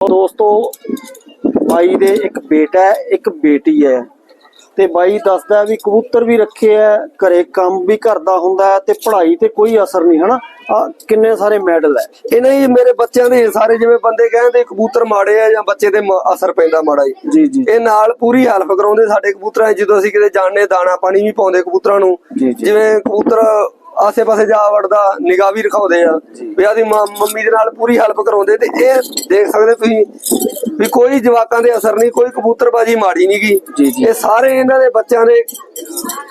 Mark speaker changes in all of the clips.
Speaker 1: ਦੋਸਤੋ ਬਾਈ ਦੇ ਇੱਕ ਬੇਟਾ ਹੈ ਇੱਕ ਬੇਟੀ ਹੈ ਤੇ ਬਾਈ ਦੱਸਦਾ ਵੀ ਕਬੂਤਰ ਵੀ ਰੱਖੇ ਆ ਘਰੇ ਕੰਮ ਵੀ ਕਰਦਾ ਹੁੰਦਾ ਤੇ ਪੜ੍ਹਾਈ ਤੇ ਕੋਈ ਅਸਰ ਨਹੀਂ ਹਨਾ? ਆ ਕਿੰਨੇ ਸਾਰੇ ਮੈਡਲ ਹੈ।
Speaker 2: ਇਹਨਾਂ ਹੀ ਮੇਰੇ ਬੱਚਿਆਂ ਦੇ ਸਾਰੇ ਜਿਵੇਂ ਬੰਦੇ ਕਹਿੰਦੇ ਕਬੂਤਰ ਮਾੜੇ ਆ ਜਾਂ ਬੱਚੇ ਤੇ ਅਸਰ ਪੈਂਦਾ ਮਾੜਾ ਜੀ
Speaker 1: ਜੀ।
Speaker 2: ਇਹ ਨਾਲ ਪੂਰੀ ਹੈਲਪ ਕਰਾਉਂਦੇ ਸਾਡੇ ਕਬੂਤਰਾਂ ਜਦੋਂ ਅਸੀਂ ਕਿਤੇ ਜਾਣੇ ਦਾਣਾ ਪਾਣੀ ਵੀ ਪਾਉਂਦੇ ਕਬੂਤਰਾਂ ਨੂੰ। ਜਿਵੇਂ ਕਬੂਤਰ ਆਸੇ-ਪਾਸੇ ਜਾ ਵੜਦਾ ਨਿਗਾਹ ਵੀ ਰਖਾਉਂਦੇ ਆ। ਵੀ ਆਦੀ ਮੰਮੀ ਦੇ ਨਾਲ ਪੂਰੀ ਹੈਲਪ ਕਰਾਉਂਦੇ ਤੇ ਇਹ ਦੇਖ ਸਕਦੇ ਤੁਸੀਂ ਵੀ ਕੋਈ ਜਵਾਕਾਂ ਦੇ ਅਸਰ ਨਹੀਂ ਕੋਈ ਕਬੂਤਰਬਾਜੀ ਮਾੜੀ ਨਹੀਂ
Speaker 1: ਜੀ,
Speaker 2: ਗੀ।
Speaker 1: ਜੀ।
Speaker 2: ਇਹ ਸਾਰੇ ਇਹਨਾਂ ਦੇ ਬੱਚਿਆਂ ਦੇ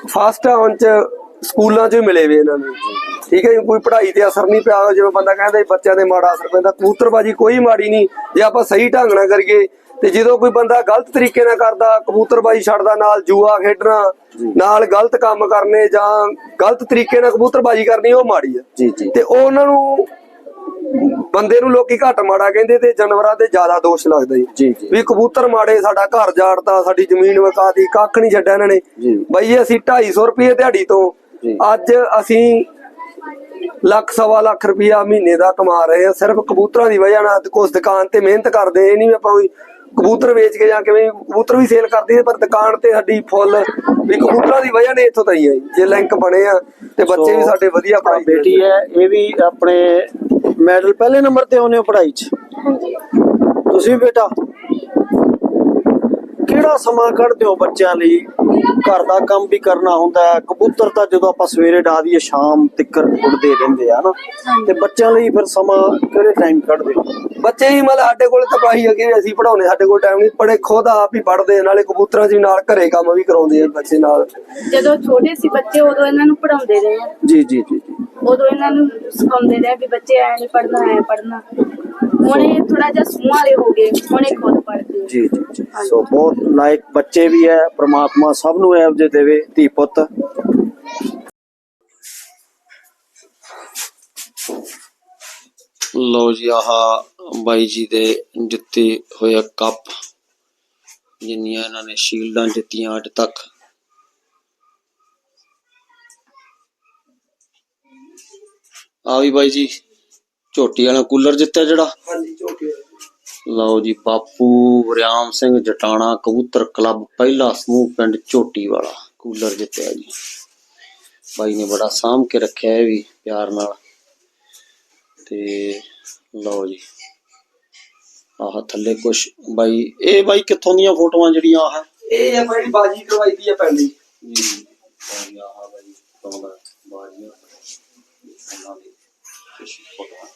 Speaker 2: ਫਸਟ ਆਉਣ ਚ ਸਕੂਲਾਂ ਚ ਮਿਲੇ ਵੇ ਇਹਨਾਂ ਨੂੰ। ਠੀਕ ਹੈ ਕੋਈ ਪੜ੍ਹਾਈ ਤੇ ਅਸਰ ਨਹੀਂ ਪਿਆ ਜਿਵੇਂ ਬੰਦਾ ਕਹਿੰਦਾ ਬੱਚਿਆਂ ਦੇ ਮਾੜਾ ਅਸਰ ਪੈਂਦਾ ਕਬੂਤਰਬਾਜੀ ਕੋਈ ਮਾੜੀ ਨਹੀਂ। ਜੇ ਆਪਾਂ ਸਹੀ ਢੰਗ ਨਾਲ ਕਰੀਏ ਤੇ ਜਦੋਂ ਕੋਈ ਬੰਦਾ ਗਲਤ ਤਰੀਕੇ ਨਾਲ ਕਰਦਾ ਕਬੂਤਰਬਾਜੀ ਛੱਡਦਾ ਨਾਲ ਜੂਆ ਖੇਡਣਾ ਨਾਲ ਗਲਤ ਕੰਮ ਕਰਨੇ ਜਾਂ ਗਲਤ ਤਰੀਕੇ ਨਾਲ ਕਬੂਤਰਬਾਜੀ ਕਰਨੀ ਉਹ ਮਾੜੀ
Speaker 1: ਜੀ
Speaker 2: ਤੇ ਉਹ ਉਹਨਾਂ ਨੂੰ ਬੰਦੇ ਨੂੰ ਲੋਕੀ ਘੱਟ ਮਾੜਾ ਕਹਿੰਦੇ ਤੇ ਜਾਨਵਰਾਂ ਤੇ ਜ਼ਿਆਦਾ ਦੋਸ਼ ਲੱਗਦਾ ਜੀ। ਵੀ ਕਬੂਤਰ ਮਾੜੇ ਸਾਡਾ ਘਰ ਜਾੜਤਾ ਸਾਡੀ ਜ਼ਮੀਨ ਵਕਾਤੀ ਕੱਖ ਨਹੀਂ ਛੱਡਿਆ ਇਹਨਾਂ ਨੇ। ਬਈ ਅਸੀਂ 250 ਰੁਪਏ ਦਿਹਾੜੀ ਤੋਂ। ਅੱਜ ਅਸੀਂ ਲੱਖ ਸਵਾ ਲੱਖ ਰੁਪਇਆ ਮਹੀਨੇ ਦਾ ਕਮਾ ਰਹੇ ਆ ਸਿਰਫ ਕਬੂਤਰਾਂ ਦੀ ਵਜ੍ਹਾ ਨਾਲ ਕੁਛ ਦੁਕਾਨ ਤੇ ਮਿਹਨਤ ਕਰਦੇ ਇਹ ਨਹੀਂ ਆਪਾਂ ਕੋਈ ਕਬੂਤਰ ਵੇਚ ਕੇ ਜਾਂ ਕਿਵੇਂ ਕਬੂਤਰ ਵੀ ਸੇਲ ਕਰਦੇ ਪਰ ਦੁਕਾਨ ਤੇ ਸਾਡੀ ਫੁੱਲ ਵੀ ਕਬੂਤਰਾਂ ਦੀ ਵਜ੍ਹਾ ਨੇ ਇੱਥੋਂ ਤਾਈ ਆਈ ਜੇ। ਲਿੰਕ ਬਣੇ ਆ ਤੇ ਬੱਚੇ ਵੀ ਸਾਡੇ ਵਧੀਆ
Speaker 1: ਆ
Speaker 2: ਪੜ੍ਹਾਈ
Speaker 1: ਬੇਟੀ ਹੈ ਇਹ ਵੀ ਆਪਣੇ ਮੈਡਲ ਪਹਿਲੇ ਨੰਬਰ ਤੇ ਆਉਨੇ ਹੋ ਪੜ੍ਹਾਈ 'ਚ? ਤੁਸੀਂ ਵੀ ਬੇਟਾ? ਕਿਹੜਾ ਸਮਾਂ ਕੱਢਦੇ ਹੋ ਬੱਚਿਆਂ ਲਈ? ਘਰ ਦਾ ਕੰਮ ਵੀ ਕਰਨਾ ਹੁੰਦਾ ਹੈ। ਕਬੂਤਰ ਤਾਂ ਜਦੋਂ ਆਪਾਂ ਸਵੇਰੇ ਡਾ ਦਈਏ ਸ਼ਾਮ ਤੱਕ ਉੱਡਦੇ ਰਹਿੰਦੇ ਆ ਨਾ ਤੇ ਬੱਚਿਆਂ ਲਈ ਫਿਰ ਸਮਾਂ ਕਿਹੜੇ ਟਾਈਮ ਕੱਢਦੇ ਹੋ?
Speaker 2: ਬੱਚੇ ਹੀ ਮਤਲਬ ਸਾਡੇ ਕੋਲ ਤਾਂ ਪਾਈ ਅੱਗੇ ਅਸੀਂ ਪੜਾਉਨੇ ਸਾਡੇ ਕੋਲ ਟਾਈਮ ਨਹੀਂ ਪੜੇ ਖੁਦ ਆਪ ਹੀ ਪੜਦੇ ਨਾਲੇ ਕਬੂਤਰਾਂ ਵੀ ਨਾਲ ਘਰੇ ਕੰਮ ਵੀ ਕਰਾਉਂਦੇ ਆ ਬੱਚੇ ਨਾਲ।
Speaker 3: ਜਦੋਂ ਛੋਟੇ ਸੀ ਬੱਚੇ ਉਦੋਂ ਇਹਨਾਂ ਨੂੰ ਪੜਾਉਂਦੇ ਰਹੇ ਆ।
Speaker 1: ਜੀ ਜੀ ਜੀ ਜੀ।
Speaker 3: ਉਦੋਂ ਇਹਨਾਂ ਨੂੰ ਸਿਖਾਉਂਦੇ ਰਹੇ ਵੀ ਬੱਚੇ ਐ ਨਹੀਂ ਪੜਨਾ ਐ ਪੜਨਾ ਹੁਣ ਇਹ ਥੋੜਾ ਜਿਹਾ ਵਾਲੇ ਹੋ ਗਏ ਹੁਣ ਇਹ ਖੁਦ ਪੜਦੇ
Speaker 1: ਜੀ ਜੀ ਸੋ ਬਹੁਤ ਲਾਇਕ ਬੱਚੇ ਵੀ ਹੈ ਪ੍ਰਮਾਤਮਾ ਸਭ ਨੂੰ ਇਹੋ ਜਿਹੇ ਦੇਵੇ ਧੀ ਪੁੱਤ।
Speaker 4: ਲਓ ਜੀ ਆਹ ਬਾਈ ਜੀ ਦੇ ਜਿੱਤੇ ਹੋਇਆ ਕੱਪ। ਜਿੰਨੀਆਂ ਇਹਨਾਂ ਨੇ ਸ਼ੀਲਡਾਂ ਜਿੱਤੀਆਂ ਅੱਜ ਤੱਕ। ਆ ਵੀ ਬਾਈ ਜੀ ਝੋਟੀ ਵਾਲਾ ਕੂਲਰ ਜਿੱਤਿਆ ਜਿਹੜਾ?
Speaker 2: ਹਾਂਜੀ ਝੋਟੇ
Speaker 4: ਲਓ ਜੀ ਬਾਪੂ ਵਰਿਆਮ ਸਿੰਘ ਜਟਾਣਾ ਕਬੂਤਰ ਕਲੱਬ ਪਹਿਲਾ ਸਮੂਹ ਪਿੰਡ ਝੋਟੀ ਵਾਲਾ ਕੂਲਰ ਜਿੱਤਿਆ ਜੀ। ਬਾਈ ਨੇ ਬੜਾ ਸਾਂਭ ਕੇ ਰੱਖਿਆ ਇਹ ਵੀ ਪਿਆਰ ਨਾਲ। ਤੇ ਲਓ ਜੀ ਆਹ ਥੱਲੇ ਕੁਛ ਬਾਈ ਇਹ ਬਾਈ ਕਿੱਥੋਂ ਦੀਆਂ ਫੋਟੋਆਂ ਜਿਹੜੀਆਂ ਆਹ?
Speaker 2: ਇਹ ਆ ਬਾਜੀ ਕਰਵਾਈ ਦੀ ਆ ਪੈਂਦੀ
Speaker 4: ਜੀ ਬਾਈ ਆਹ ਬਾਈ ਪਾਉਂਦਾ ਬਾਜੀਆਂ ਉਹਨਾਂ ਦੀ ਕੁਛ ਫੋਟੋਆਂ